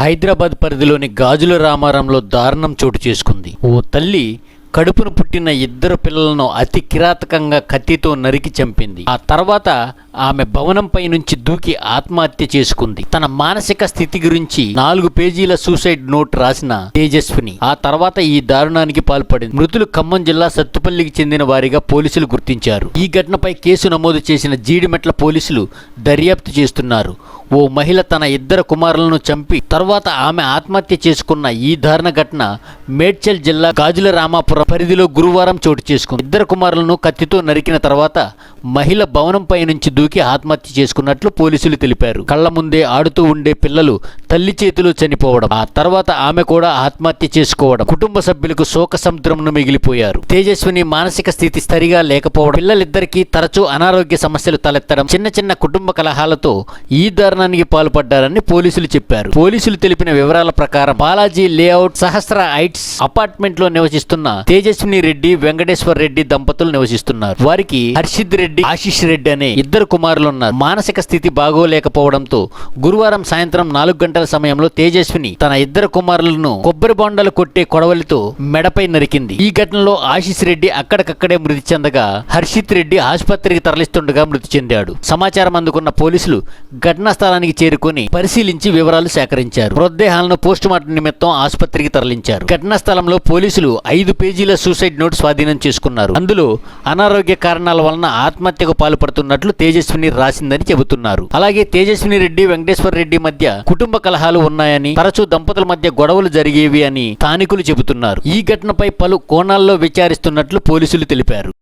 హైదరాబాద్ పరిధిలోని గాజుల రామారంలో దారుణం చోటు చేసుకుంది. ఓ తల్లి కడుపును పుట్టిన ఇద్దరు పిల్లలను అతి కిరాతకంగా కత్తితో నరికి చంపింది. ఆ తర్వాత ఆమె భవనంపై నుంచి దూకి ఆత్మహత్య చేసుకుంది. తన మానసిక స్థితి గురించి నాలుగు పేజీల సూసైడ్ నోట్ రాసిన తేజస్విని ఆ తర్వాత ఈ దారుణానికి పాల్పడింది. మృతులు ఖమ్మం జిల్లా సత్తుపల్లికి చెందిన వారిగా పోలీసులు గుర్తించారు. ఈ ఘటనపై కేసు నమోదు చేసిన జీడిమెట్ల పోలీసులు దర్యాప్తు చేస్తున్నారు. ఓ మహిళ తన ఇద్దరు కుమారులను చంపి తర్వాత ఆమె ఆత్మహత్య చేసుకున్న ఈ దారుణ ఘటన మేడ్చల్ జిల్లా గాజుల రామాపురం పరిధిలో గురువారం చోటు చేసుకుంది. ఇద్దరు కుమారులను కత్తితో నరికిన తర్వాత మహిళ భవనంపై నుంచి దూకి ఆత్మహత్య చేసుకున్నట్లు పోలీసులు తెలిపారు. కళ్ళ ముందే ఆడుతూ ఉండే పిల్లలు తల్లి చేతిలో చనిపోవడం ఆ తర్వాత ఆమె కూడా ఆత్మహత్య చేసుకోవడం కుటుంబ సభ్యులకు శోక సముద్రంను మిగిలిపోయారు. తేజస్విని మానసిక స్థితి సరిగా లేకపోవడం పిల్లలిద్దరికీ తరచూ అనారోగ్య సమస్యలు తలెత్తడం చిన్న చిన్న కుటుంబ కలహాలతో ఈ దారుణానికి పాల్పడ్డారని పోలీసులు చెప్పారు. పోలీసులు తెలిపిన వివరాల ప్రకారం బాలాజీ లేఅవుట్ సహస్ర ఐట్స్ అపార్ట్మెంట్లో నివసిస్తున్న తేజస్విని రెడ్డి వెంకటేశ్వర్ రెడ్డి దంపతులు నివసిస్తున్నారు. వారికి హర్షిద్ రెడ్డి ఆశిష్ రెడ్డి అనే ఇద్దరు కుమారులు ఉన్నారు మానసిక స్థితి బాగోలేకపోవడంతో గురువారం సాయంత్రం నాలుగు గంటల సమయంలో తేజస్విని తన ఇద్దరు కుమారులను కొబ్బరి బొండలు కొట్టే కొడవలితో మెడపై నరికింది. ఈ ఘటనలో ఆశిష్ రెడ్డి అక్కడికక్కడే మృతి చెందగా హర్షిత్ రెడ్డి ఆసుపత్రికి తరలిస్తుండగా మృతి చెందాడు. సమాచారం అందుకున్న పోలీసులు ఘటనా స్థలానికి చేరుకుని పరిశీలించి వివరాలు సేకరించారు. మృతదేహాలను పోస్టుమార్టం నిమిత్తం ఆసుపత్రికి తరలించారు. ఘటనా స్థలంలో పోలీసులు ఐదు పేజీల సూసైడ్ నోట్ స్వాధీనం చేసుకున్నారు. అందులో అనారోగ్య కారణాల వలన ఆత్మహత్యకు పాల్పడుతున్నట్లు తేజస్విని రాసిందని చెబుతున్నారు. అలాగే తేజస్విని రెడ్డి వెంకటేశ్వర రెడ్డి మధ్య కుటుంబ కలహాలు ఉన్నాయని తరచూ దంపతుల మధ్య గొడవలు జరిగేవి అని స్థానికులు చెబుతున్నారు. ఈ ఘటనపై పలు కోణాల్లో విచారిస్తున్నట్లు పోలీసులు తెలిపారు.